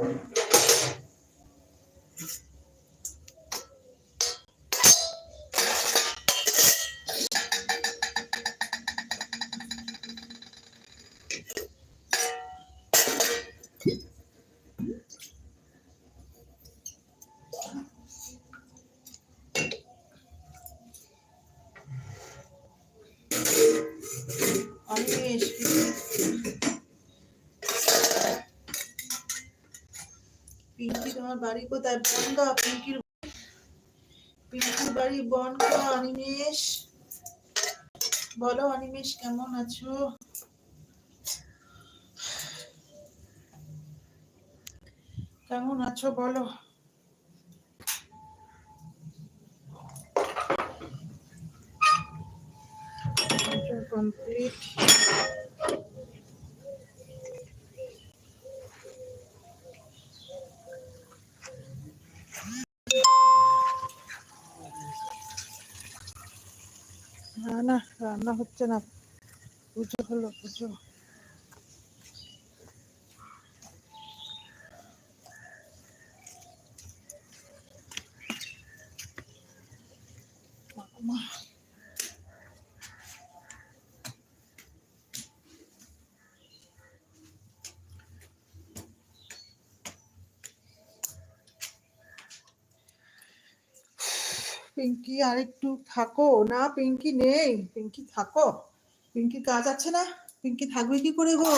Olha, gente, তোমার বাড়ি কোথায়? বন্ধ পিঙ্কির পিঙ্কির বাড়ি বন্ধ অনিমেষ। বলো অনিমেষ, কেমন আছো? কেমন আছো বলো? কমপ্লিট না না রান্না হচ্ছে না। পুজো হলো পুজো। পিঙ্কি আর একটু থাকো। না, পিঙ্কি নেই। পিঙ্কি থাকো। পিঙ্কি কাজ আছে না? পিঙ্কি থাকবে কি করে গো?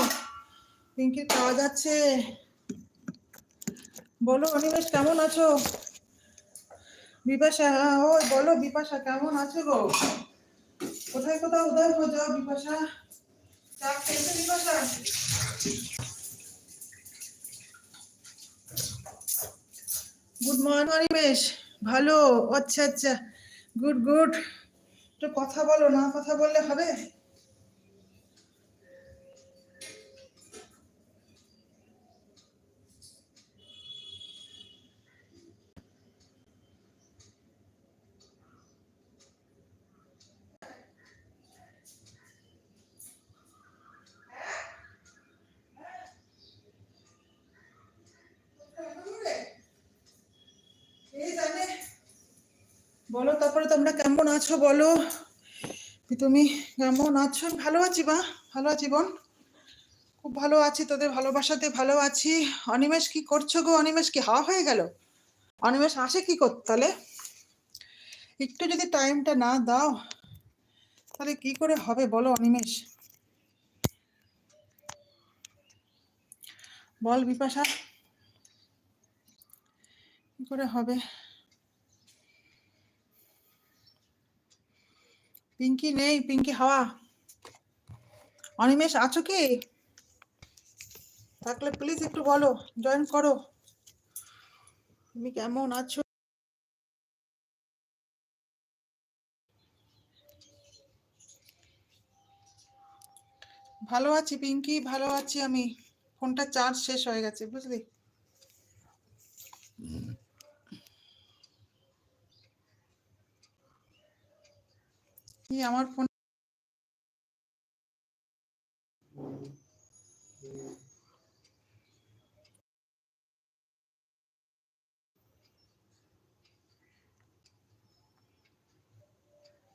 পিঙ্কির কাজ আছে। বলো, অনিমেষ, কেমন আছো? বিপাশা, ওই বলো, বিপাশা, কেমন আছো গো? কোথায় কোথাও উদয় হয়ে যাও, বিপাশা? চা খেয়েছো, বিপাশা? Good morning Animesh. ভালো আচ্ছা আচ্ছা গুড গুড একটু কথা বলো না কথা বললে হবে কে জানে বলো, তারপরে তোমরা কেমন আছো বলো? তুমি কেমন আছো? ভালো আছি বা, ভালো আছি বোন। খুব ভালো আছি তোদের ভালোবাসাতে, ভালো আছি। অনিমেষ, কি করছ গো? অনিমেষ, কি হাওয়া হয়ে গেল? অনিমেষ, আসে কি করতে তাহলে? একটু যদি টাইমটা না দাও, তাহলে কি করে হবে বলো অনিমেষ? বল বিপাশা, কি করে হবে? পিঙ্কি নেই, পিঙ্কি হাওয়া। অনিমেষ, আছো কি? থাকলে প্লিজ একটু বলো জয়েন করো। তুমি কেমন আছো? ভালো আছি পিঙ্কি, ভালো আছি আমি। ফোনটা চার্জ শেষ হয়ে গেছে, বুঝলি? কি আমার ফোন